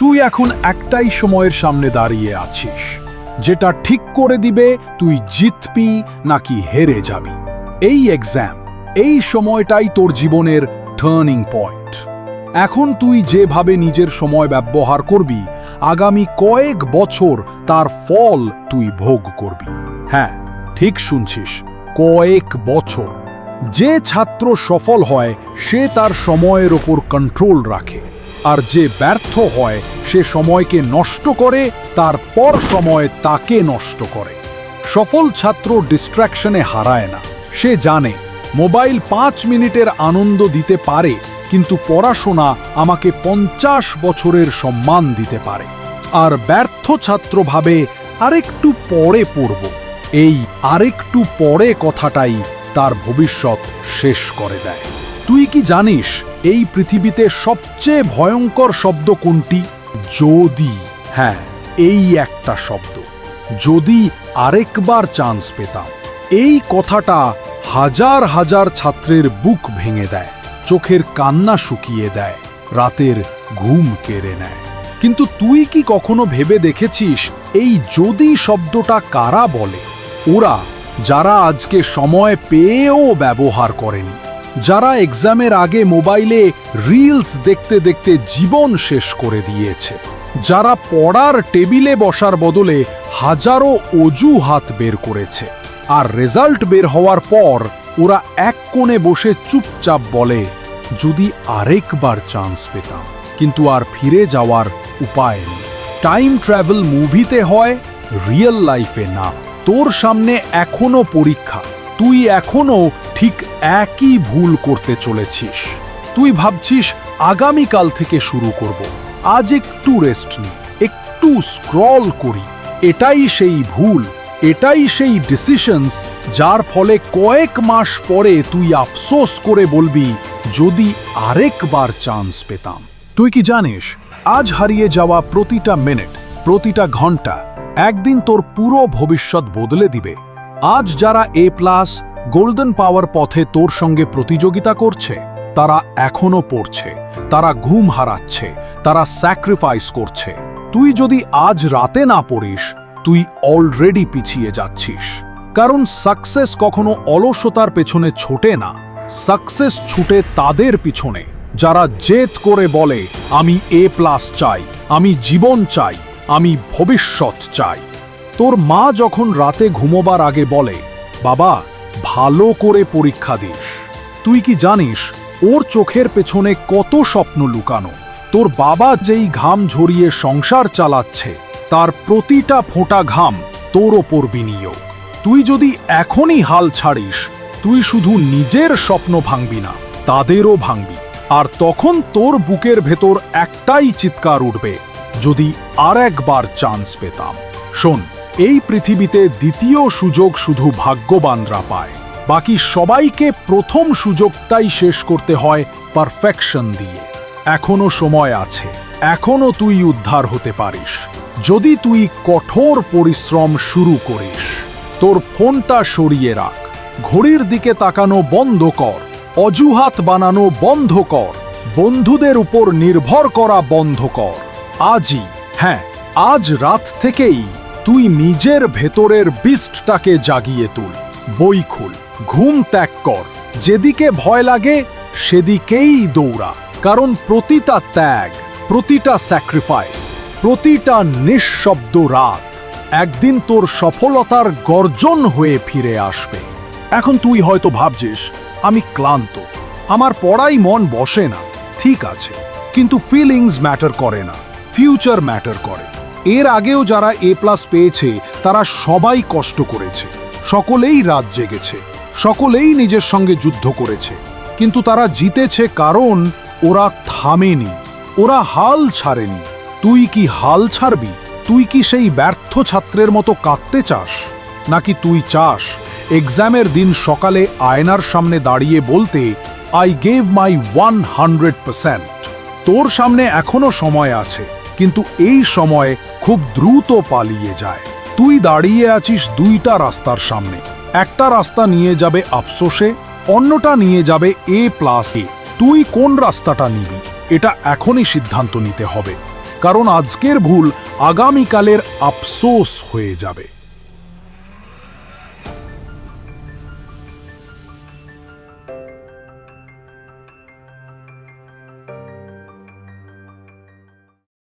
তুই এখন একটাই সময়ের সামনে দাঁড়িয়ে আছিস। যেটা ঠিক করে দিবে, তুই জিতবি নাকি হেরে যাবি। এই এক্সাম এই সময়টাই তোর জীবনের টার্নিং পয়েন্ট এখন তুই যেভাবে নিজের সময় ব্যবহার করবি, আগামী কয়েক বছর তার ফল তুই ভোগ করবি। হ্যাঁ ঠিক শুনছিস, কয়েক বছর। যে ছাত্র সফল হয়, সে তার সময়ের ওপর কন্ট্রোল রাখে। আর যে ব্যর্থ হয়, সে সময়কে নষ্ট করে, তারপর সময় তাকে নষ্ট করে। সফল ছাত্র ডিস্ট্র্যাকশনে হারায় না। সে জানে, মোবাইল পাঁচ মিনিটের আনন্দ দিতে পারে, কিন্তু পড়াশোনা আমাকে পঞ্চাশ বছরের সম্মান দিতে পারে। আর ব্যর্থ ছাত্র ভাবে, আরেকটু পরে পড়ব। এই আরেকটু পরে কথাটাই তার ভবিষ্যৎ শেষ করে দেয়। তুই কি জানিস এই পৃথিবীতে সবচেয়ে ভয়ঙ্কর শব্দ কোনটি? যদি। হ্যাঁ এই একটা শব্দ। যদি আরেকবার চান্স পেতাম। এই কথাটা হাজার হাজার ছাত্রের বুক ভেঙে দেয়, চোখের কান্না শুকিয়ে দেয়, রাতের ঘুম কেড়ে নেয়। কিন্তু তুই কি কখনো ভেবে দেখেছিস এই যদি শব্দটা কারা বলে? ওরা, যারা আজকে সময় পেয়েও ব্যবহার করেনি। যারা এক্সামের আগে মোবাইলে রিলস দেখতে দেখতে জীবন শেষ করে দিয়েছে, যারা পড়ার টেবিলে বসার বদলে হাজারো অজুহাত বের করেছে আর রেজাল্ট বের হওয়ার পর ওরা এক কোণে বসে চুপচাপ বলে, যদি আরেকবার চান্স পেতাম। কিন্তু আর ফিরে যাওয়ার উপায় নেই। টাইম ট্রাভেল মুভিতে হয়, রিয়েল লাইফে না। তোর সামনে এখনও পরীক্ষা। তুই এখনও ঠিক একই ভুল করতে চলেছিস। তুই ভাবছিস আগামীকাল থেকে শুরু করব। আজ একটু রেস্ট নি, একটু স্ক্রল করি। এটাই সেই ভুল, এটাই সেই ডিসিশনস যার ফলে কয়েক মাস পরে তুই আফসোস করে বলবি, যদি আরেকবার চান্স পেতাম। তুই কি জানিস, আজ হারিয়ে যাওয়া প্রতিটা মিনিট প্রতিটা ঘণ্টা একদিন তোর পুরো ভবিষ্যৎ বদলে দিবে। আজ যারা এ প্লাস গোল্ডেন পাওয়ার পথে তোর সঙ্গে প্রতিযোগিতা করছে, তারা এখনও পড়ছে, তারা ঘুম হারাচ্ছে, তারা স্যাক্রিফাইস করছে। তুই যদি আজ রাতে না পড়িস, তুই অলরেডি পিছিয়ে যাচ্ছিস। কারণ সাকসেস কখনো অলসতার পেছনে ছোটে না। সাকসেস ছুটে তাদের পিছনে। যারা জেদ করে বলে, আমি এ প্লাস চাই, আমি জীবন চাই, আমি ভবিষ্যৎ চাই। তোর মা যখন রাতে ঘুমোবার আগে বলে, বাবা, ভালো করে পরীক্ষা দিস। তুই কি জানিস, ওর চোখের পেছনে কত স্বপ্ন লুকানো। তোর বাবা যেই ঘাম ঝরিয়ে সংসার চালাচ্ছে, তার প্রতিটা ফোঁটা ঘাম তোর ওপর বিনিয়োগ। তুই যদি এখনই হাল ছাড়িস, তুই শুধু নিজের স্বপ্ন ভাঙবি না, তাদেরও ভাঙবি। আর তখন তোর বুকের ভেতর একটাই চিৎকার উঠবে, যদি আর একবার চান্স পেতাম। শোন এই পৃথিবীতে দ্বিতীয় সুযোগ শুধু ভাগ্যবানরা পায়। বাকি সবাইকে প্রথম সুযোগটাই শেষ করতে হয় পারফেকশন দিয়ে। এখনও সময় আছে। এখনও তুই উদ্ধার হতে পারিস। যদি তুই কঠোর পরিশ্রম শুরু করিস, তোর ফোনটা সরিয়ে রাখ। ঘড়ির দিকে তাকানো বন্ধ কর। অজুহাত বানানো বন্ধ কর। বন্ধুদের উপর নির্ভর করা বন্ধ কর। আজই হ্যাঁ আজ রাত থেকেই তুই নিজের ভেতরের বিস্টটাকে জাগিয়ে তুল। বই খুল, ঘুম ত্যাগ কর। যেদিকে ভয় লাগে, সেদিকেই দৌড়া। কারণ প্রতিটা ত্যাগ, প্রতিটা স্যাক্রিফাইস প্রতিটা নিঃশব্দ রাত একদিন তোর সফলতার গর্জন হয়ে ফিরে আসবে। এখন তুই হয়তো ভাবছিস, আমি ক্লান্ত, আমার পড়াই মন বসে না। ঠিক আছে, কিন্তু ফিলিংস ম্যাটার করে না ফিউচার ম্যাটার করে। এর আগেও যারা এ প্লাস পেয়েছে, তারা সবাই কষ্ট করেছে। সকলেই রাত জেগেছে। সকলেই নিজের সঙ্গে যুদ্ধ করেছে। কিন্তু তারা জিতেছে কারণ ওরা থামেনি। ওরা হাল ছাড়েনি। তুই কি হাল ছাড়বি? তুই কি সেই ব্যর্থ ছাত্রের মতো কাঁদতে চাস? নাকি তুই চাস? এক্সামের দিন সকালে আয়নার সামনে দাঁড়িয়ে বলতে I gave my one hundred percent তোর সামনে এখনও সময় আছে। কিন্তু এই সময়ে খুব দ্রুত পালিয়ে যায়। তুই দাঁড়িয়ে আছিস দুইটা রাস্তার সামনে। একটা রাস্তা নিয়ে যাবে আফসোসে, অন্যটা নিয়ে যাবে এ প্লাস এ। তুই কোন রাস্তাটা নিবি? এটা এখনই সিদ্ধান্ত নিতে হবে। কারণ আজকের ভুল আগামীকালের আফসোস হয়ে যাবে।